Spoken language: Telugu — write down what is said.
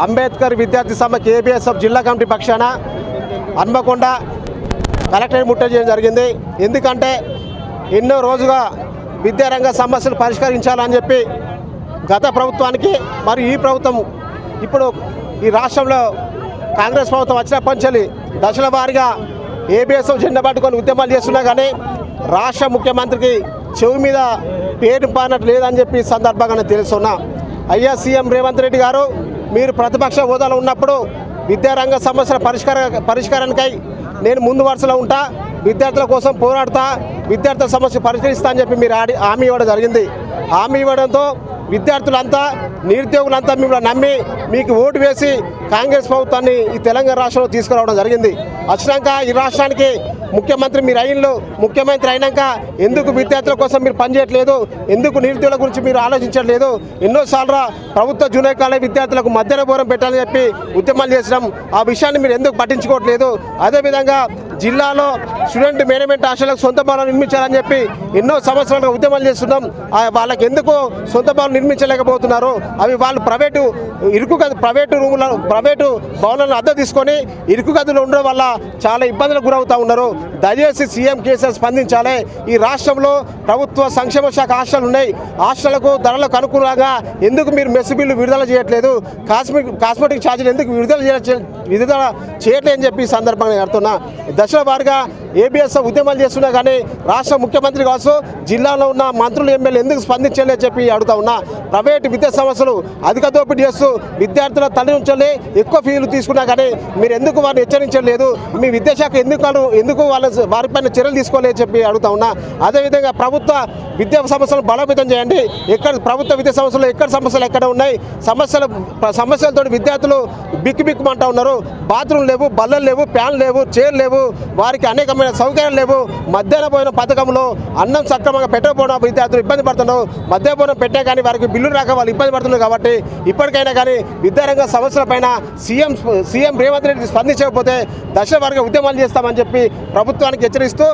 అంబేద్కర్ విద్యార్థి సభ కేబిఎస్ఎఫ్ జిల్లా కమిటీ పక్షాన హన్మకొండ కలెక్టరేట్ ముట్ట చేయడం జరిగింది. ఎందుకంటే ఎన్నో రోజుగా విద్యారంగ సమస్యలు పరిష్కరించాలని చెప్పి గత ప్రభుత్వానికి మరియు ఈ ప్రభుత్వం ఇప్పుడు ఈ రాష్ట్రంలో కాంగ్రెస్ ప్రభుత్వం వచ్చినప్పటి నుంచి దశల వారీగా ఏబిఎస్ జెండా పట్టుకొని ఉద్యమాలు చేస్తున్నా కానీ రాష్ట్ర ముఖ్యమంత్రికి చెవి మీద పేరు పానట్టు లేదని చెప్పి సందర్భంగానే సందర్భంగా తెలుస్తున్నా. అయ్యా సీఎం రేవంత్ రెడ్డి గారు మీరు ప్రతిపక్ష హోదాలో ఉన్నప్పుడు విద్యారంగ సమస్యల పరిష్కార పరిష్కారానికై నేను ముందు వరుసలో ఉంటా విద్యార్థుల కోసం పోరాడతా విద్యార్థుల సమస్య పరిష్కరిస్తా అని చెప్పి మీరు ఆడి హామీ ఇవ్వడం జరిగింది. హామీ ఇవ్వడంతో విద్యార్థులంతా నిరుద్యోగులంతా మిమ్మల్ని నమ్మి మీకు ఓటు వేసి కాంగ్రెస్ ప్రభుత్వాన్ని ఈ తెలంగాణ రాష్ట్రంలో తీసుకురావడం జరిగింది. వచ్చినాక ఈ రాష్ట్రానికి ముఖ్యమంత్రి మీరు అయినలో ముఖ్యమంత్రి అయినాక ఎందుకు విద్యార్థుల కోసం మీరు పనిచేయట్లేదు? ఎందుకు నిరుద్యోగుల గురించి మీరు ఆలోచించట్లేదు? ఎన్నోసార్లు ప్రభుత్వ జూనియర్ కాలేజ్ విద్యార్థులకు మధ్యాహ్న భోజనం పెట్టాలని చెప్పి ఉద్యమాలు చేసినాం. ఆ విషయాన్ని మీరు ఎందుకు పట్టించుకోవట్లేదు? అదేవిధంగా జిల్లాలో స్టూడెంట్ మేనేజ్మెంట్ హాస్టళ్ళకు సొంత భవనాలు నిర్మించాలని చెప్పి ఎన్నో సంవత్సరాలుగా ఉద్యమాలు చేస్తున్నాం. వాళ్ళకి ఎందుకు సొంత భవనం నిర్మించలేకపోతున్నారు? అవి వాళ్ళు ప్రైవేటు ఇరుకు గది ప్రైవేటు రూముల ప్రైవేటు భవనాలను అద్దె తీసుకొని ఇరుకు గదులు ఉండడం వల్ల చాలా ఇబ్బందులకు గురవుతూ ఉన్నారు. దయచేసి సీఎం కేసీఆర్ స్పందించాలి. ఈ రాష్ట్రంలో ప్రభుత్వ సంక్షేమ శాఖ హాస్టల్ ఉన్నాయి. హాస్టళ్ళకు ధరలకు అనుకూలంగా ఎందుకు మీరు మెస్ బిల్లు విడుదల చేయట్లేదు? కాస్మెటిక్ కాస్మెటిక్ ఛార్జీలు ఎందుకు విడుదల చేయ విడుదల చేయటం అని చెప్పి సందర్భంగా కడుతున్నా దశల వారిగా ఏబిఎస్ ఉద్యమాలు చేస్తున్నా కానీ రాష్ట్ర ముఖ్యమంత్రి కావచ్చు జిల్లాలో ఉన్న మంత్రులు ఎమ్మెల్యే ఎందుకు స్పందించలే చెప్పి అడుగుతా ఉన్నా. ప్రైవేటు విద్యా సంస్థలు అధిక దోపిడీ చేస్తూ విద్యార్థుల తల్లి నుంచి ఎక్కువ ఫీజులు తీసుకున్నా కానీ మీరు ఎందుకు వారిని హెచ్చరించలేదు? మీ విద్యాశాఖ ఎందుకు ఎందుకు వాళ్ళ వారిపైన చర్యలు తీసుకోలేదు చెప్పి అడుగుతా ఉన్నా. అదేవిధంగా ప్రభుత్వ విద్యా సమస్యలను బలోపేతం చేయండి. ఎక్కడ ప్రభుత్వ విద్యా సంస్థలు ఎక్కడ సమస్యలు ఎక్కడ ఉన్నాయి? సమస్యలు సమస్యలతో విద్యార్థులు బిక్కు బిక్కుమంటా ఉన్నారు. బాత్రూమ్ లేవు బల్లలు లేవు ఫ్యాన్లు లేవు చైర్లు లేవు. వారికి అనేకమైన సౌకర్యాలు లేవు. మధ్యాహ్న భోజన పథకంలో అన్నం సక్రమంగా పెట్టకపోవడం విద్యార్థులు ఇబ్బంది పడుతున్నారు. మధ్యాహ్న భోజనం పెట్టే కానీ వారికి బిల్లులు రాక వాళ్ళు ఇబ్బంది పడుతున్నారు కాబట్టి ఇప్పటికైనా కానీ విద్యారంగ సమస్యలపైన సీఎం సీఎం రేవంత్ రెడ్డి స్పందించకపోతే దశ వారికి ఉద్యమాలు చేస్తామని చెప్పి ప్రభుత్వానికి హెచ్చరిస్తూ